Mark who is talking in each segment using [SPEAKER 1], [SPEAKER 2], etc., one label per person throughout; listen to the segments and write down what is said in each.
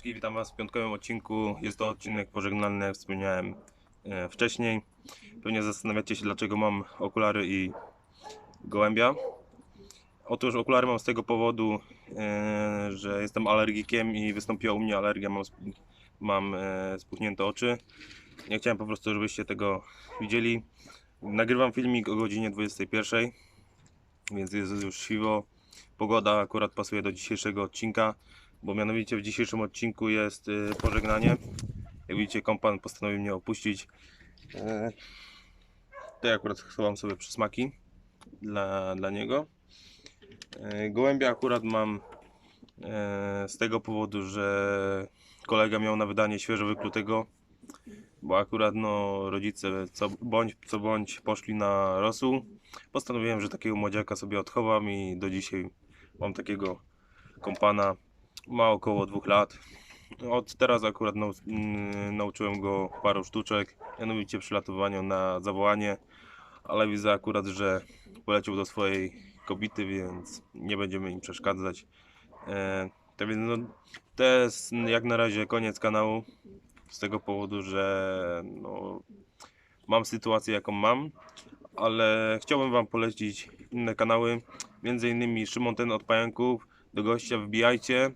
[SPEAKER 1] Witam Was w piątkowym odcinku. Jest to odcinek pożegnalny, jak wspomniałem e, wcześniej. Pewnie zastanawiacie się, dlaczego mam okulary i gołębia. Otóż okulary mam z tego powodu, e, że jestem alergikiem i wystąpiła u mnie alergia, mam, mam e, spuchnięte oczy. Nie chciałem po prostu, żebyście tego widzieli. Nagrywam filmik o godzinie 21, więc jest już siwo. Pogoda akurat pasuje do dzisiejszego odcinka bo mianowicie w dzisiejszym odcinku jest y, pożegnanie. Jak widzicie, kompan postanowił mnie opuścić. E, Tutaj akurat schowam sobie przysmaki dla, dla niego. E, Gołębia akurat mam e, z tego powodu, że kolega miał na wydanie świeżo wyklutego, bo akurat no, rodzice co bądź, co bądź poszli na rosół. Postanowiłem, że takiego młodziaka sobie odchowam i do dzisiaj mam takiego kompana ma około dwóch lat. Od teraz akurat nau, mm, nauczyłem go paru sztuczek, mianowicie przylatowaniu na zawołanie, ale widzę akurat, że poleciał do swojej kobiety, więc nie będziemy im przeszkadzać. E, tak więc no, to jest jak na razie koniec kanału, z tego powodu, że no, mam sytuację jaką mam, ale chciałbym Wam polecić inne kanały, między innymi Szymon Ten od Pająków, do gościa wbijajcie.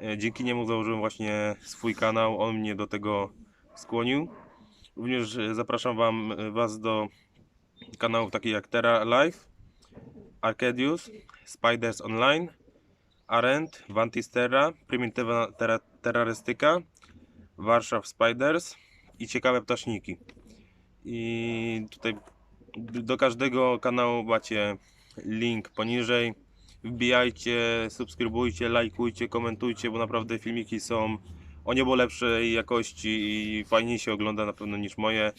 [SPEAKER 1] E, Dzięki niemu założyłem właśnie swój kanał, on mnie do tego skłonił. Również e, zapraszam wam, e, Was do kanałów takich jak Terra Life, Arcadius, Spiders Online, Arend, Vantis Terra, Prymitywna terra, Terrorystyka, Warszaw Spiders i ciekawe ptaszniki. I tutaj do każdego kanału macie link poniżej wbijajcie, subskrybujcie, lajkujcie, komentujcie, bo naprawdę filmiki są o niebo lepszej jakości i fajniej się ogląda na pewno niż moje.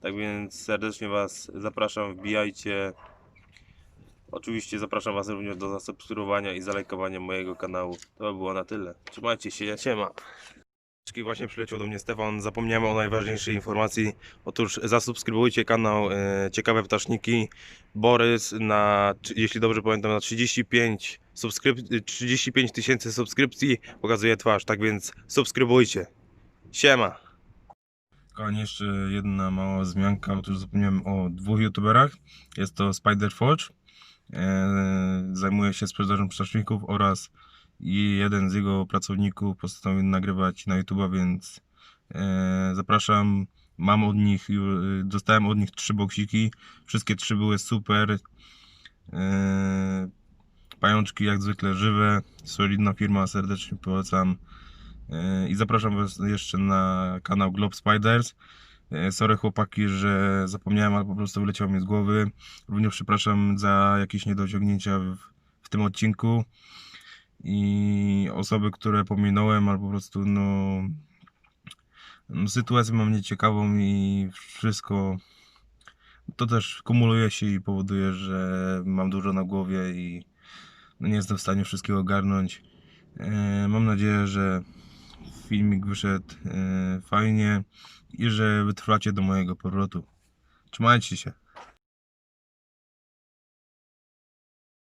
[SPEAKER 1] Tak więc serdecznie Was zapraszam, wbijajcie. Oczywiście zapraszam Was również do zasubskrybowania i zalajkowania mojego kanału. To by było na tyle. Trzymajcie się, siema. Właśnie przyleciał do mnie Stefan, zapomniałem o najważniejszej informacji. Otóż zasubskrybujcie kanał e, Ciekawe Ptaszniki. Borys na, jeśli dobrze pamiętam, na 35 subskryp- 35 tysięcy subskrypcji pokazuje twarz, tak więc subskrybujcie. Siema! Kochani, jeszcze jedna mała wzmianka, otóż zapomniałem o dwóch youtuberach. Jest to Spider Forge, e, zajmuje się sprzedażą ptaszników oraz i jeden z jego pracowników postanowił nagrywać na YouTube'a, więc e, zapraszam. Mam od nich, dostałem od nich trzy boksiki. Wszystkie trzy były super. E, pajączki jak zwykle żywe, solidna firma, serdecznie polecam. E, I zapraszam Was jeszcze na kanał Globe Spiders. Sorry chłopaki, że zapomniałem, ale po prostu wyleciało mi z głowy. Również przepraszam za jakieś niedociągnięcia w, w tym odcinku i osoby, które pominąłem, albo po prostu no, no sytuację mam nieciekawą i wszystko to też kumuluje się i powoduje, że mam dużo na głowie i no, nie jestem w stanie wszystkiego ogarnąć. E, mam nadzieję, że filmik wyszedł e, fajnie i że wytrwacie do mojego powrotu. Trzymajcie się.